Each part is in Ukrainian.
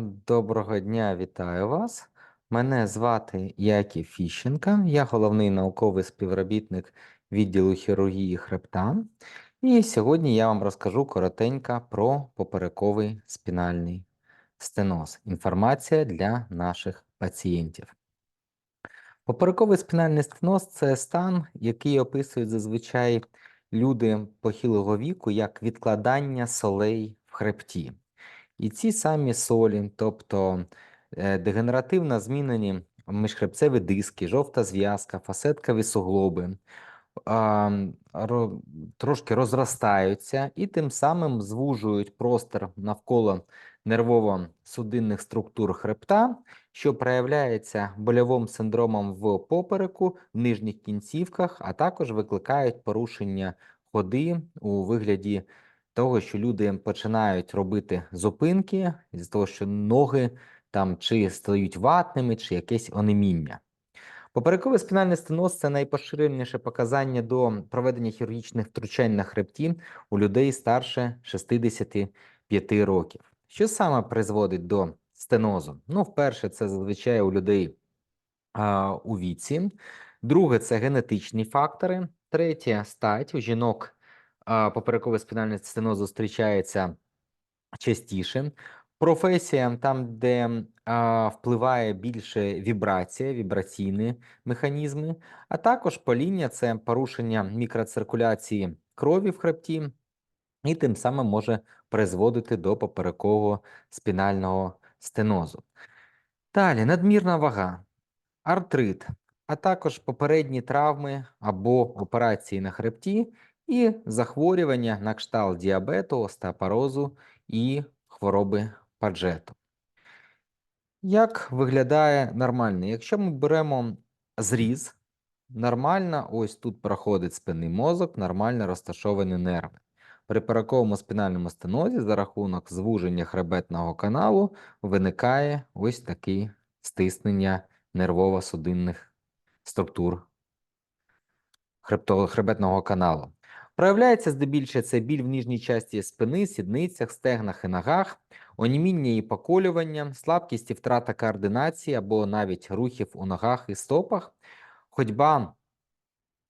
Доброго дня, вітаю вас. Мене звати Яків Фіщенка, я головний науковий співробітник відділу хірургії хребта. І сьогодні я вам розкажу коротенько про поперековий спінальний стеноз. Інформація для наших пацієнтів. Поперековий спінальний стеноз це стан, який описують зазвичай люди похилого віку як відкладання солей в хребті. І ці самі солі, тобто е, дегенеративно змінені міжхребцеві диски, жовта зв'язка, фасеткові суглоби, трошки розростаються і тим самим звужують простір навколо нервово-судинних структур хребта, що проявляється больовим синдромом в попереку, в нижніх кінцівках, а також викликають порушення ходи у вигляді того, що люди починають робити зупинки з того, що ноги там чи стають ватними, чи якесь онеміння. Поперековий спінальний стеноз це найпоширеніше показання до проведення хірургічних втручань на хребті у людей старше 65 років. Що саме призводить до стенозу? Ну, вперше, це зазвичай у людей а, у віці. Друге це генетичні фактори. Третє стать у жінок поперековий спінальний стеноз зустрічається частіше. Професія там, де а, впливає більше вібрація, вібраційні механізми, а також поління це порушення мікроциркуляції крові в хребті, і тим самим може призводити до поперекового спінального стенозу. Далі надмірна вага, артрит, а також попередні травми або операції на хребті і захворювання на кшталт діабету, остеопорозу і хвороби Паджету. Як виглядає нормально? Якщо ми беремо зріз, нормально, ось тут проходить спинний мозок, нормально розташовані нерви. При перековому спінальному стенозі за рахунок звуження хребетного каналу виникає ось таке стиснення нервово-судинних структур хребетного каналу. Проявляється здебільшого це біль в нижній часті спини, сідницях, стегнах і ногах, оніміння і поколювання, слабкість і втрата координації або навіть рухів у ногах і стопах, ходьба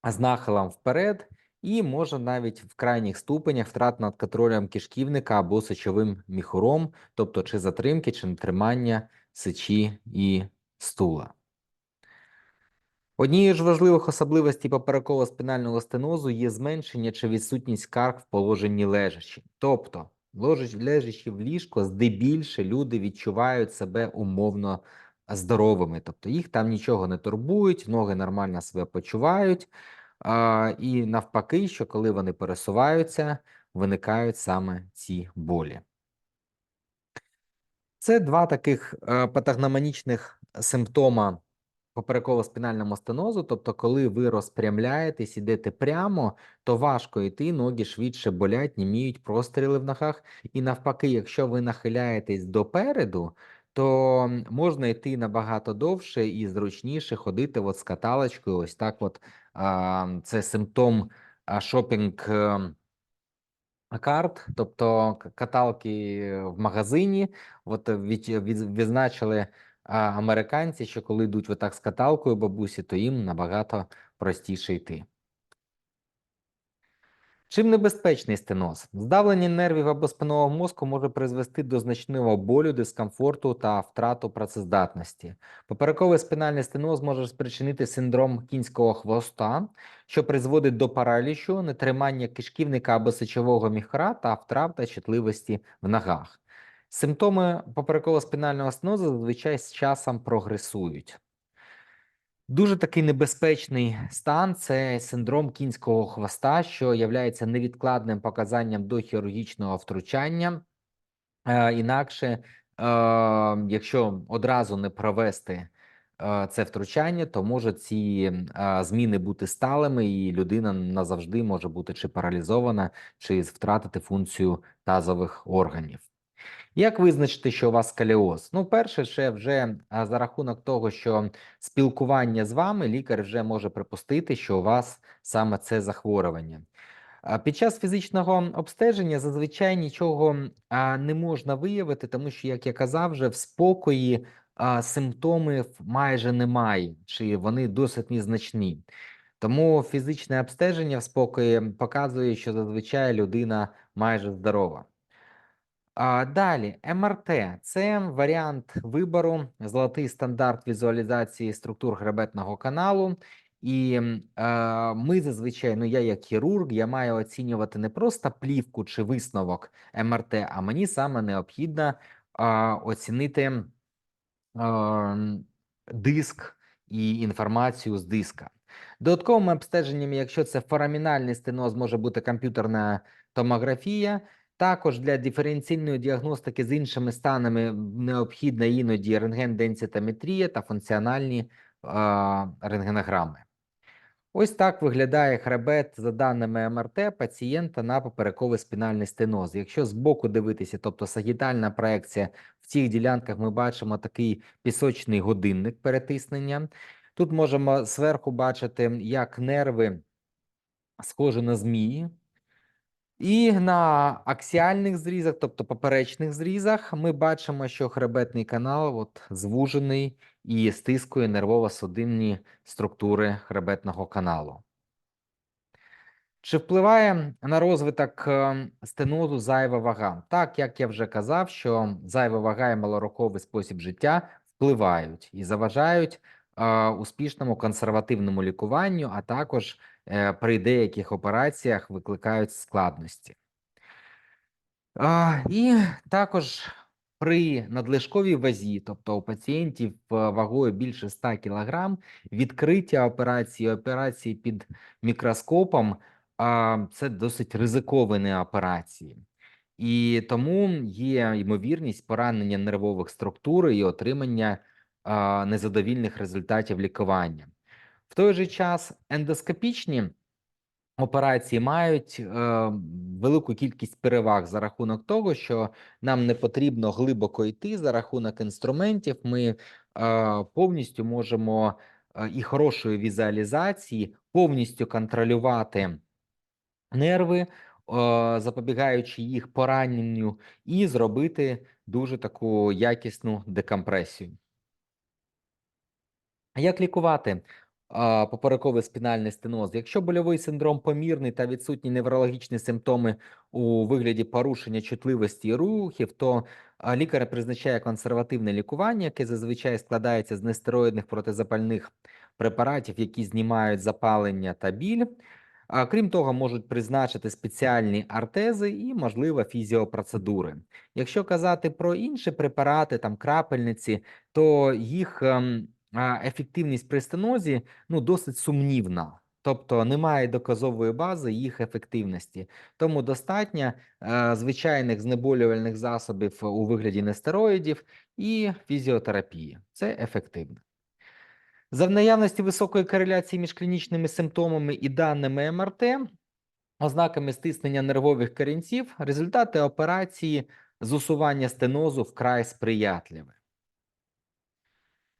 з нахилом вперед, і може навіть в крайніх ступенях втрат над контролем кишківника або сечовим міхуром, тобто чи затримки, чи нетримання сечі і стула. Однією ж важливих особливостей поперекового спінального стенозу є зменшення чи відсутність карк в положенні лежачі. Тобто, лежачи в ліжко, здебільше люди відчувають себе умовно здоровими, тобто їх там нічого не турбують, ноги нормально себе почувають, а, і навпаки, що коли вони пересуваються, виникають саме ці болі. Це два таких е, патогномонічних симптома попереково-спінальному стенозу, тобто, коли ви розпрямляєтесь, ідете прямо, то важко йти, ноги швидше болять, німіють простріли в ногах. І навпаки, якщо ви нахиляєтесь допереду, то можна йти набагато довше і зручніше ходити от з каталочкою. Ось так, от а, це симптом шопінг. ем, карт, тобто каталки в магазині. От е, від, від, відзначили а, американці, що коли йдуть отак з каталкою бабусі, то їм набагато простіше йти. Чим небезпечний стеноз? Здавлення нервів або спинного мозку може призвести до значного болю, дискомфорту та втрату працездатності. Поперековий спінальний стеноз може спричинити синдром кінського хвоста, що призводить до паралічу, нетримання кишківника або сечового міхра та втрата чутливості в ногах. Симптоми попереково-спінального стенозу зазвичай з часом прогресують. Дуже такий небезпечний стан це синдром кінського хвоста, що є невідкладним показанням до хірургічного втручання. Е, інакше, е, якщо одразу не провести е, це втручання, то може ці зміни бути сталими, і людина назавжди може бути чи паралізована, чи втратити функцію тазових органів. Як визначити, що у вас сколіоз? Ну, перше, ще вже за рахунок того, що спілкування з вами лікар вже може припустити, що у вас саме це захворювання. Під час фізичного обстеження зазвичай нічого не можна виявити, тому що, як я казав, вже в спокої симптомів майже немає, чи вони досить незначні. Тому фізичне обстеження в спокої показує, що зазвичай людина майже здорова. Далі, МРТ це варіант вибору, золотий стандарт візуалізації структур хребетного каналу. І е, ми зазвичай, ну я як хірург, я маю оцінювати не просто плівку чи висновок МРТ, а мені саме необхідно е, оцінити е, диск і інформацію з диска. Додатковим обстеженням, якщо це форамінальний стеноз, може бути комп'ютерна томографія. Також для диференційної діагностики з іншими станами необхідна іноді рентген-денситометрія та функціональні е, рентгенограми. Ось так виглядає хребет за даними МРТ пацієнта на поперековий спінальний стеноз. Якщо збоку дивитися, тобто сагітальна проекція, в цих ділянках ми бачимо такий пісочний годинник перетиснення. Тут можемо зверху бачити, як нерви схожі на змії. І на аксіальних зрізах, тобто поперечних зрізах, ми бачимо, що хребетний канал от, звужений і стискує нервово-судинні структури хребетного каналу. Чи впливає на розвиток е, стенозу зайва вага? Так, як я вже казав, що зайва вага і малороковий спосіб життя впливають і заважають е, успішному консервативному лікуванню, а також при деяких операціях викликають складності. Е, і також при надлишковій вазі, тобто у пацієнтів е, вагою більше 100 кг, відкриття операції, операції під мікроскопом це досить ризиковані операції. І тому є ймовірність поранення нервових структур і отримання незадовільних результатів лікування. В той же час ендоскопічні операції мають е, велику кількість переваг за рахунок того, що нам не потрібно глибоко йти за рахунок інструментів. Ми е, повністю можемо е, і хорошої візуалізації повністю контролювати нерви, е, запобігаючи їх пораненню, і зробити дуже таку якісну декомпресію. Як лікувати поперековий спінальний стеноз? Якщо больовий синдром помірний та відсутні неврологічні симптоми у вигляді порушення чутливості рухів, то лікар призначає консервативне лікування, яке зазвичай складається з нестероїдних протизапальних препаратів, які знімають запалення та біль. А крім того, можуть призначити спеціальні артези і, можливо, фізіопроцедури. Якщо казати про інші препарати, там крапельниці, то їх ем, ефективність при стенозі ну, досить сумнівна. Тобто немає доказової бази їх ефективності, тому достатньо е, звичайних знеболювальних засобів у вигляді нестероїдів і фізіотерапії. Це ефективно. За наявності високої кореляції між клінічними симптомами і даними МРТ, ознаками стиснення нервових корінців, результати операції з усування стенозу вкрай сприятливі.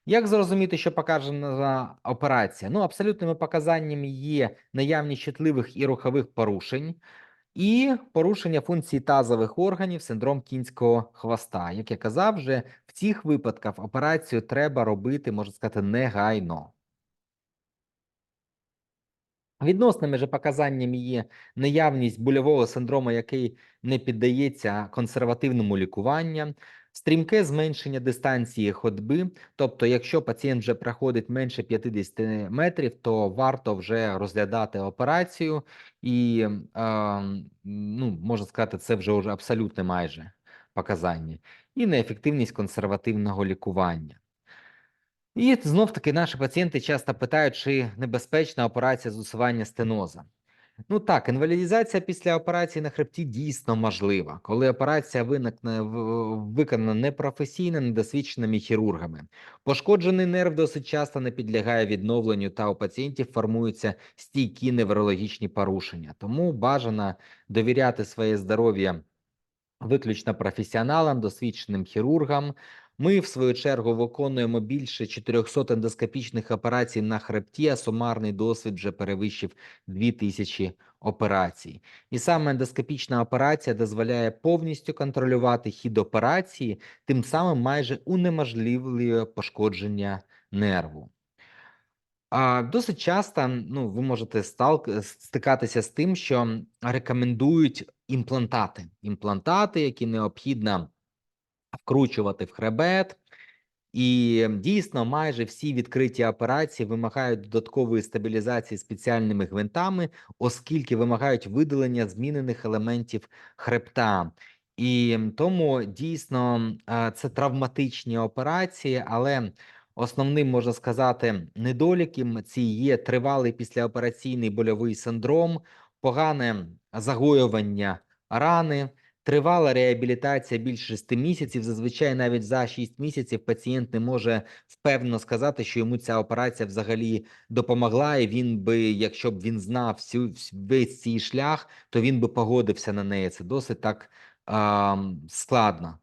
Як зрозуміти, що показана операція? Ну, абсолютними показаннями є наявність чутливих і рухових порушень, і порушення функції тазових органів, синдром кінського хвоста. Як я казав, вже в цих випадках операцію треба робити, можна сказати, негайно. Відносними же показаннями є наявність больового синдрому, який не піддається консервативному лікуванню, стрімке зменшення дистанції ходьби. Тобто, якщо пацієнт вже проходить менше 50 метрів, то варто вже розглядати операцію, і ну, можна сказати, це вже вже абсолютне майже показання, і неефективність консервативного лікування. І знов таки наші пацієнти часто питають, чи небезпечна операція з усування стеноза. Ну так, інвалідізація після операції на хребті дійсно можлива, коли операція виникне виконана непрофесійно, недосвідченими хірургами. Пошкоджений нерв досить часто не підлягає відновленню, та у пацієнтів формуються стійкі неврологічні порушення. Тому бажано довіряти своє здоров'я виключно професіоналам, досвідченим хірургам. Ми, в свою чергу, виконуємо більше 400 ендоскопічних операцій на хребті, а сумарний досвід вже перевищив 2000 операцій. І саме ендоскопічна операція дозволяє повністю контролювати хід операції, тим самим майже унеможливлює пошкодження нерву. А, досить часто, ну, ви можете стикатися з тим, що рекомендують імплантати. Імплантати, які необхідно вкручувати в хребет. І дійсно, майже всі відкриті операції вимагають додаткової стабілізації спеціальними гвинтами, оскільки вимагають видалення змінених елементів хребта. І тому дійсно е, це травматичні операції, але основним можна сказати недоліком ці є тривалий післяопераційний больовий синдром, погане загоювання рани. Тривала реабілітація більше 6 місяців. Зазвичай навіть за 6 місяців пацієнт не може впевнено сказати, що йому ця операція взагалі допомогла, і він би, якщо б він знав всю весь цей шлях, то він би погодився на неї. Це досить так е, складно.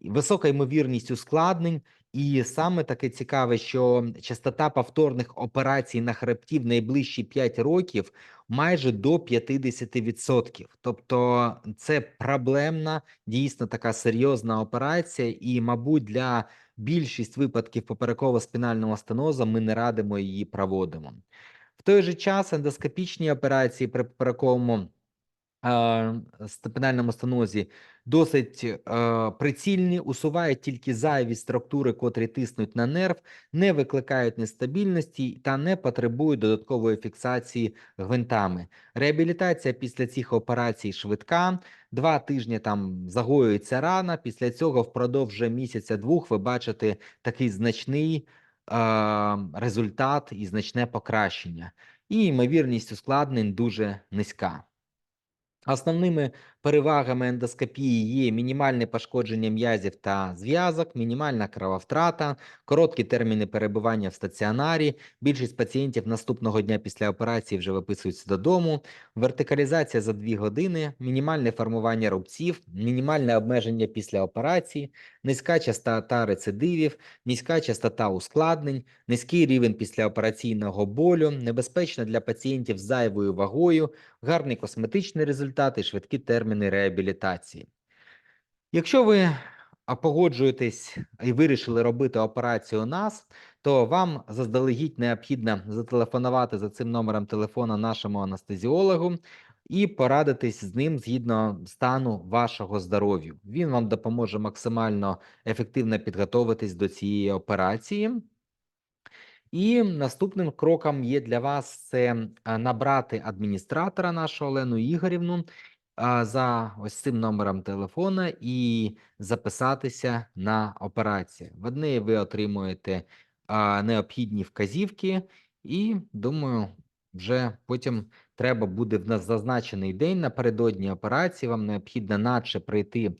Висока ймовірність ускладнень, і саме таке цікаве, що частота повторних операцій на хребті в найближчі 5 років майже до 50%. Тобто це проблемна, дійсно така серйозна операція, і, мабуть, для більшість випадків попереково-спінального стенозу ми не радимо її проводимо. В той же час ендоскопічні операції при поперековому степенальному стенозі досить е, прицільні, усувають тільки зайві структури, котрі тиснуть на нерв, не викликають нестабільності та не потребують додаткової фіксації гвинтами. Реабілітація після цих операцій швидка, два тижні там загоюється рана. Після цього впродовж місяця-двох ви бачите такий значний е, результат і значне покращення. І ймовірність ускладнень дуже низька. Основними перевагами ендоскопії є мінімальне пошкодження м'язів та зв'язок, мінімальна крововтрата, короткі терміни перебування в стаціонарі. Більшість пацієнтів наступного дня після операції вже виписуються додому, вертикалізація за 2 години, мінімальне формування рубців, мінімальне обмеження після операції, низька частота рецидивів, низька частота ускладнень, низький рівень післяопераційного болю, небезпечна для пацієнтів з зайвою вагою, гарний косметичний результат і швидкі терміни реабілітації. Якщо ви погоджуєтесь і вирішили робити операцію у нас, то вам заздалегідь необхідно зателефонувати за цим номером телефона нашому анестезіологу і порадитись з ним згідно стану вашого здоров'я. Він вам допоможе максимально ефективно підготуватись до цієї операції. І наступним кроком є для вас це набрати адміністратора нашого Олену Ігорівну за ось цим номером телефона і записатися на операцію. В одній ви отримуєте необхідні вказівки, і думаю, вже потім треба буде в нас зазначений день напередодні операції. Вам необхідно наче прийти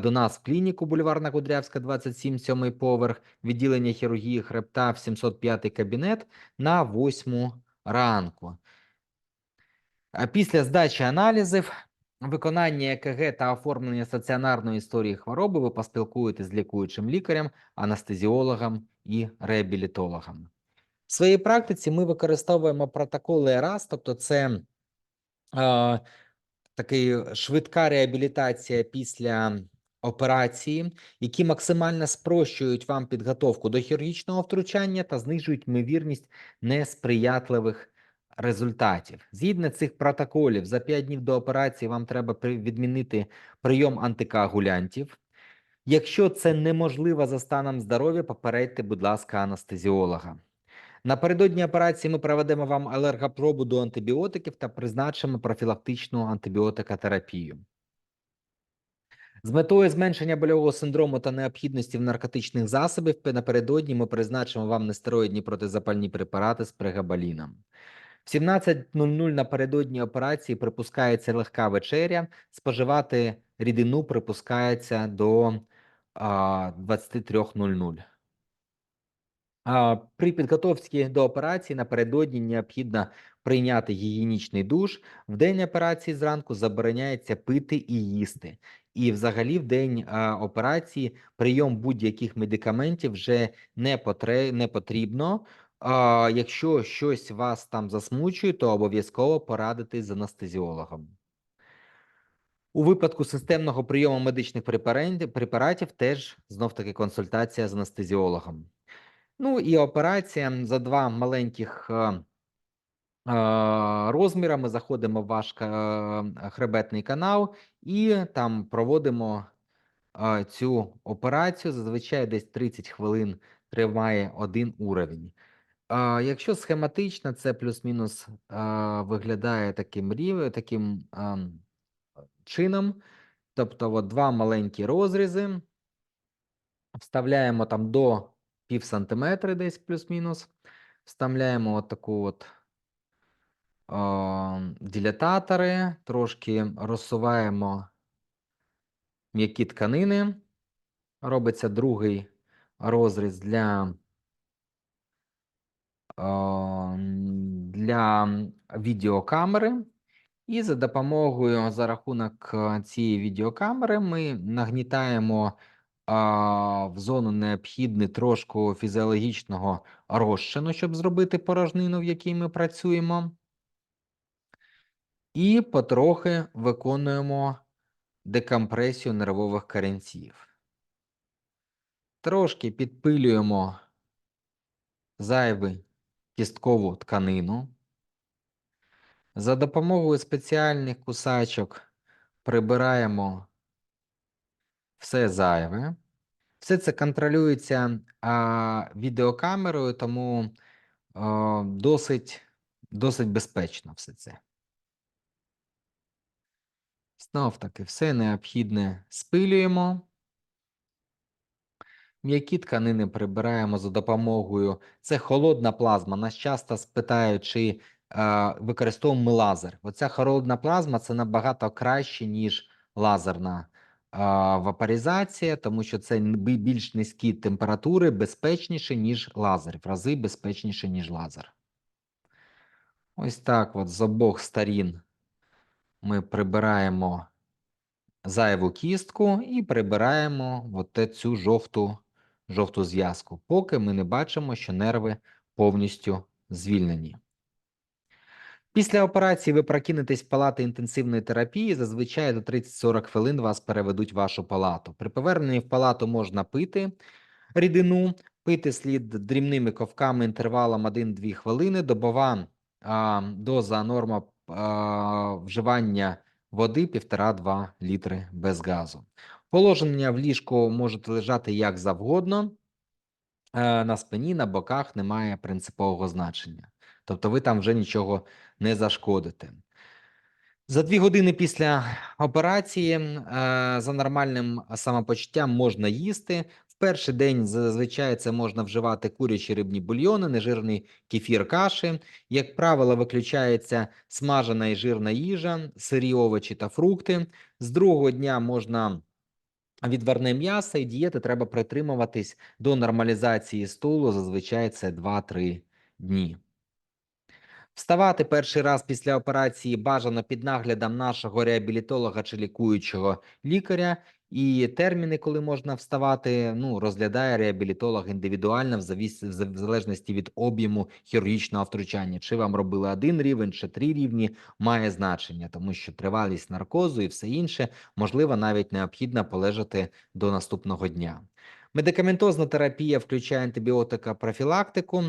до нас в клініку Бульварна Кудрявська, 27, 7 поверх, відділення хірургії хребта в 705 кабінет на 8 ранку. Після здачі аналізів, виконання ЕКГ та оформлення стаціонарної історії хвороби ви поспілкуєтесь з лікуючим лікарем, анестезіологом і реабілітологом. В своїй практиці ми використовуємо протоколи ЕРАС, тобто це е, такий швидка реабілітація після операції, які максимально спрощують вам підготовку до хірургічного втручання та знижують ймовірність несприятливих результатів. Згідно цих протоколів, за 5 днів до операції вам треба відмінити прийом антикоагулянтів. Якщо це неможливо за станом здоров'я, попередьте, будь ласка, анестезіолога. Напередодні операції ми проведемо вам алергопробу до антибіотиків та призначимо профілактичну антибіотикотерапію. З метою зменшення больового синдрому та необхідності в наркотичних засобів напередодні ми призначимо вам нестероїдні протизапальні препарати з прегабаліном. В 17.00 напередодні операції припускається легка вечеря, споживати рідину припускається до а, 23.00. При підготовці до операції напередодні необхідно прийняти гігієнічний душ. В день операції зранку забороняється пити і їсти. І, взагалі, в день операції прийом будь-яких медикаментів вже не потрібно, А, якщо щось вас там засмучує, то обов'язково порадитись з анестезіологом. У випадку системного прийому медичних препаратів теж знов-таки консультація з анестезіологом. Ну і операція за два маленьких е, е, розміра. Ми заходимо в ваш ка- хребетний канал і там проводимо е, цю операцію. Зазвичай десь 30 хвилин триває один уровень. Якщо схематично, це плюс-мінус виглядає таким рів... таким чином. Тобто, от два маленькі розрізи, вставляємо там до пів сантиметри десь плюс-мінус, вставляємо от таку от а, дилататори, трошки розсуваємо м'які тканини. Робиться другий розріз для для відеокамери, і за допомогою за рахунок е, цієї відеокамери ми нагнітаємо в зону необхідне трошку фізіологічного розчину, щоб зробити порожнину, в якій ми працюємо, і потрохи виконуємо декомпресію нервових корінців. Трошки підпилюємо зайву кісткову тканину. За допомогою спеціальних кусачок прибираємо все зайве. Все це контролюється а, відеокамерою, тому а, досить, досить безпечно все це. Знов таки, все необхідне спилюємо. М'які тканини прибираємо за допомогою. Це холодна плазма. Нас часто спитають, чи е, використовуємо ми лазер. Оця холодна плазма це набагато краще, ніж лазерна е, вапоризація, тому що це більш низькі температури, безпечніше, ніж лазер. В рази безпечніше, ніж лазер. Ось так от з обох сторін ми прибираємо зайву кістку і прибираємо от цю жовту, жовту зв'язку, поки ми не бачимо, що нерви повністю звільнені. Після операції ви прокинетесь в палати інтенсивної терапії. Зазвичай за 30-40 хвилин вас переведуть в вашу палату. При поверненні в палату можна пити рідину, пити слід дрібними ковками інтервалом 1-2 хвилини. Добова а, доза норма а, вживання води 1,5-2 літри без газу. Положення в ліжку можете лежати як завгодно. Е, На спині, на боках немає принципового значення. Тобто ви там вже нічого не зашкодите. За дві години після операції е, за нормальним самопочуттям можна їсти. В перший день зазвичай це можна вживати курячі рибні бульйони, нежирний кефір каші. Як правило, виключається смажена і жирна їжа, сирі овочі та фрукти. З другого дня можна відварне м'ясо і дієти треба притримуватись до нормалізації стулу. Зазвичай це 2-3 дні. Вставати перший раз після операції бажано під наглядом нашого реабілітолога чи лікуючого лікаря. І терміни, коли можна вставати, ну розглядає реабілітолог індивідуально в завіс- в залежності від об'єму хірургічного втручання. Чи вам робили один рівень, чи три рівні, має значення, тому що тривалість наркозу і все інше можливо навіть необхідно полежати до наступного дня. Медикаментозна терапія включає антибіотика профілактику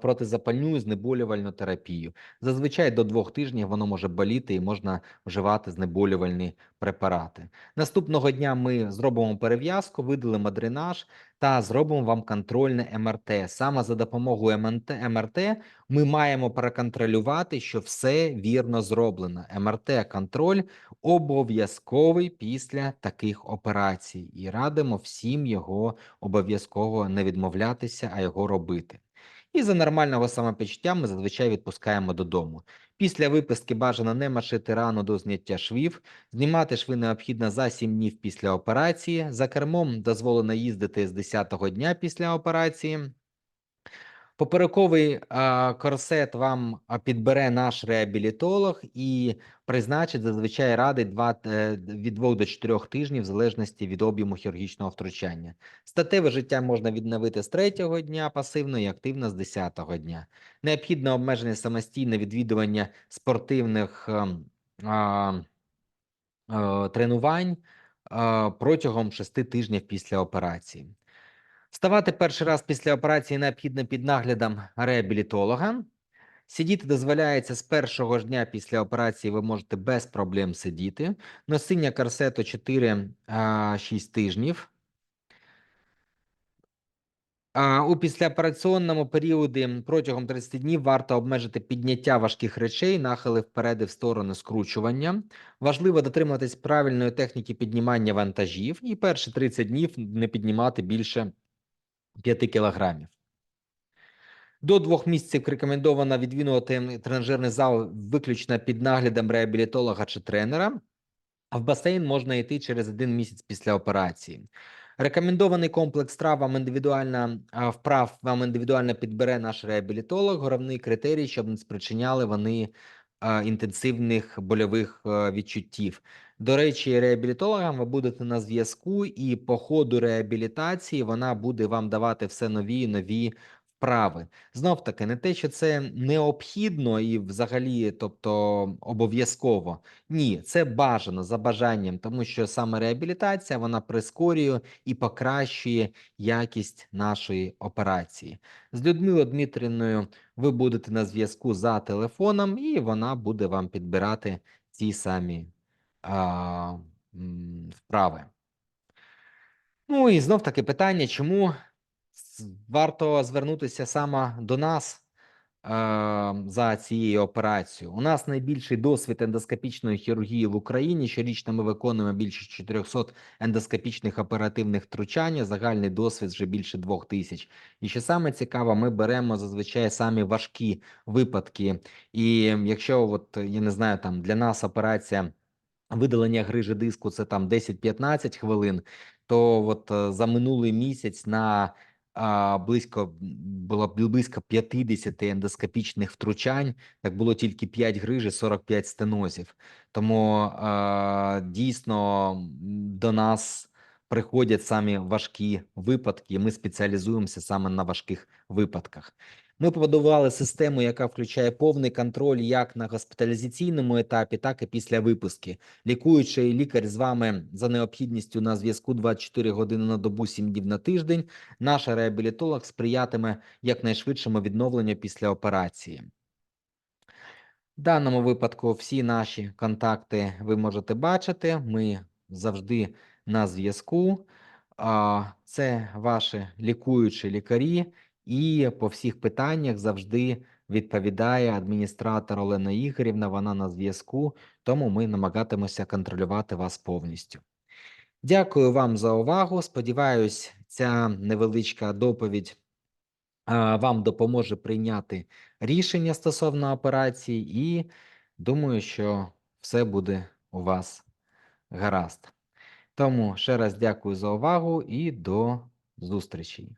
протизапальну знеболювальну терапію. Зазвичай до двох тижнів воно може боліти і можна вживати знеболювальні препарати. Наступного дня ми зробимо перев'язку, видалимо дренаж та зробимо вам контрольне МРТ. Саме за допомогою МНТ, МРТ ми маємо проконтролювати, що все вірно зроблено. МРТ-контроль обов'язковий після таких операцій, і радимо всім його обов'язково не відмовлятися, а його робити. І за нормального самопочуття ми зазвичай відпускаємо додому. Після виписки бажано не машити рану до зняття швів. Знімати шви необхідно за 7 днів після операції. За кермом дозволено їздити з 10-го дня після операції. Поперековий корсет вам підбере наш реабілітолог і призначить зазвичай радить два, е, від 2 до 4 тижнів в залежності від об'єму хірургічного втручання. Статеве життя можна відновити з третього дня пасивно і активно з 10-го дня. Необхідне обмеження самостійне відвідування спортивних ем, а, а, тренувань а, протягом 6 тижнів після операції. Вставати перший раз після операції необхідно під наглядом реабілітолога. Сидіти дозволяється з першого ж дня після операції. Ви можете без проблем сидіти. Носіння корсету 4-6 тижнів. У післяопераційному періоді протягом 30 днів варто обмежити підняття важких речей, нахили вперед і в сторону скручування. Важливо дотримуватись правильної техніки піднімання вантажів і перші 30 днів не піднімати більше 5 кілограмів. До двох місяців рекомендовано відвідувати тренажерний зал виключно під наглядом реабілітолога чи тренера, а в басейн можна йти через один місяць після операції. Рекомендований комплекс трав вам індивідуально вправ вам індивідуально підбере наш реабілітолог. Головний критерій, щоб не спричиняли вони інтенсивних больових відчуттів. До речі, реабілітологам ви будете на зв'язку, і по ходу реабілітації вона буде вам давати все нові і нові вправи. Знов таки, не те, що це необхідно і взагалі, тобто обов'язково. Ні, це бажано за бажанням, тому що саме реабілітація вона прискорює і покращує якість нашої операції. З Людмилою Дмитрівною ви будете на зв'язку за телефоном, і вона буде вам підбирати ті самі а, вправи. Ну і знов таки питання, чому варто звернутися саме до нас е, за цією операцією. У нас найбільший досвід ендоскопічної хірургії в Україні. Щорічно ми виконуємо більше 400 ендоскопічних оперативних втручань. Загальний досвід вже більше двох тисяч. І що саме цікаво, ми беремо зазвичай самі важкі випадки. І якщо, от я не знаю, там для нас операція. Видалення грижі диску це там 10-15 хвилин. То от е, за минулий місяць на близько було близько 50 ендоскопічних втручань. Так було тільки 5 грижі, 45 стенозів. Тому а, дійсно до нас приходять самі важкі випадки. Ми спеціалізуємося саме на важких випадках. Ми побудували систему, яка включає повний контроль як на госпіталізаційному етапі, так і після випуски. Лікуючий лікар з вами за необхідністю на зв'язку 24 години на добу, 7 днів на тиждень. Наш реабілітолог сприятиме якнайшвидшому відновленню після операції. В даному випадку всі наші контакти ви можете бачити. Ми завжди на зв'язку. Це ваші лікуючі лікарі, і по всіх питаннях завжди відповідає адміністратор Олена Ігорівна. Вона на зв'язку, тому ми намагатимемося контролювати вас повністю. Дякую вам за увагу. Сподіваюсь, ця невеличка доповідь вам допоможе прийняти рішення стосовно операції, і думаю, що все буде у вас гаразд. Тому ще раз дякую за увагу і до зустрічі.